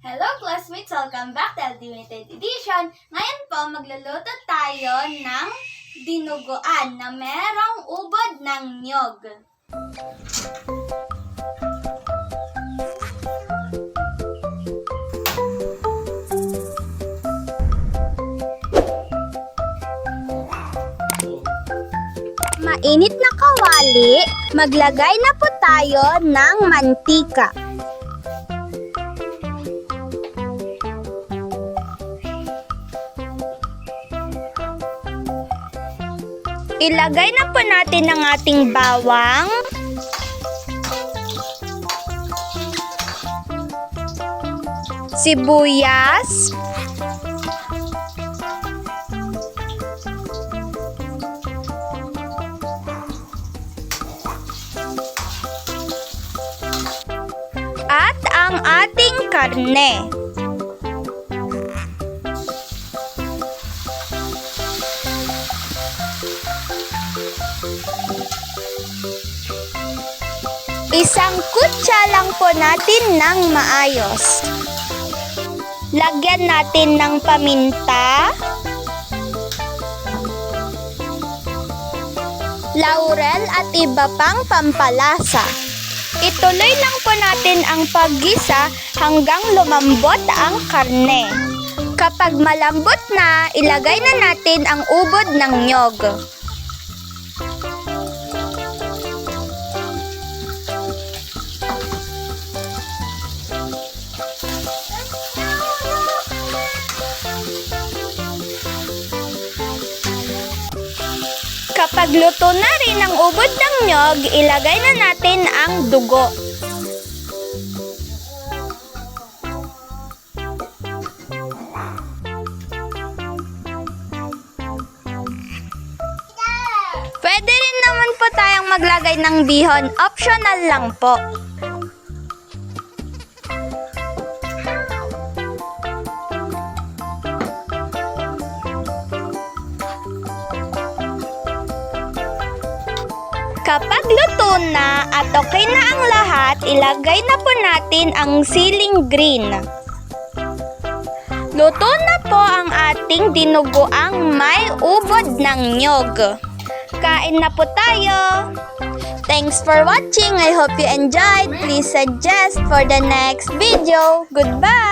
Hello classmates! Welcome back to LD Edition. Ngayon po, magluluto tayo ng dinuguan na merong ubod ng nyog. Mainit na kawali, maglagay na po tayo ng mantika. Ilagay na po natin ang ating bawang. Sibuyas. At ang ating karne. Isang kutsa lang po natin ng maayos. Lagyan natin ng paminta, laurel at iba pang pampalasa. Ituloy lang po natin ang paggisa hanggang lumambot ang karne. Kapag malambot na, ilagay na natin ang ubod ng nyog. Kapag luto na rin ang ubod ng nyog, ilagay na natin ang dugo. Pwede rin naman po tayong maglagay ng bihon. Optional lang po. Kapag luto na at okay na ang lahat, ilagay na po natin ang siling green. Luto na po ang ating dinuguang may ubod ng nyog. Kain na po tayo! Thanks for watching. I hope you enjoyed. Please suggest for the next video. Goodbye!